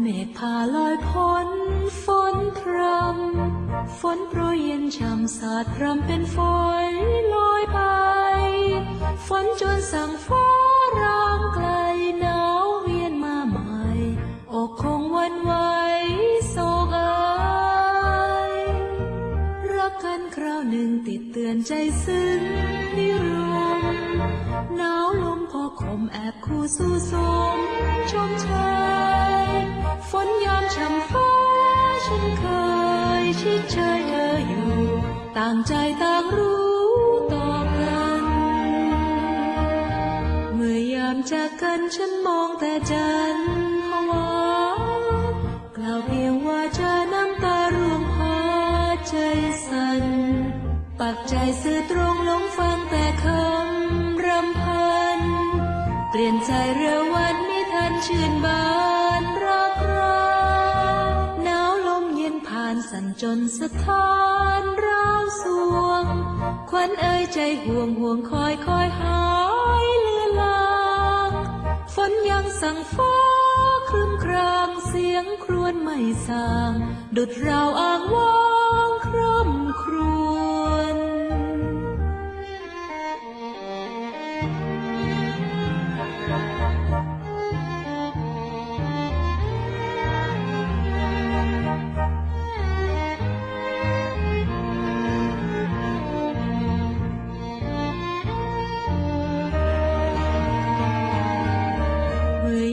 เมฆพาลอยพ้นฝนพรำฝนโปรยเย็นช่ำสาดพรำเป็นฝอยลอยไป ฝนจนสั่งฟ้ารางไกลหนาวเวียนมาใหม่อกคงวันไหวโศกอายรักกันคราวหนึ่งติดเตือนใจซึ้งนิรันหนาวลมพอคมแอบคู่สู้สมชมเชยางใจต่างรู้ต่อกัน เมื่อยามจากกันฉันมองแต่จันทร์ภาวากล่าวเพียงว่าจะน้ำตาร่วงพาใจสั่นปักใจสื่อตรงลงฟังแต่คำรำพัน เปลี่ยนใจเร็ววันไม่ทันชื่นบาน จนสะท้านราวสวง ควันเอ่ยใจห่วงห่วงคอยคอยหายเลือนลางฝนยังสั่งฟ้าครึ้มครางเสียงครวญไม่สาง ดุดราวอ้างว้าง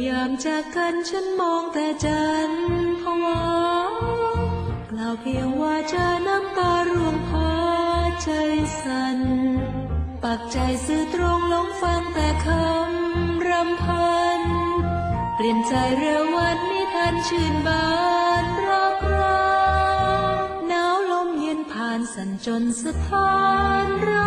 ยามจากกันฉันมองแต่จันทร์ภาวากล่าวเพียงว่าจะน้ำตาร่วงพาใจสั่นปักใจสื่อตรงลงฟังแต่คำรำพัน เปลี่ยนใจเร็ววันนี้ทันชื่นบานรักราหนาวลมเย็นผ่านสั่นจนสะท้านร้า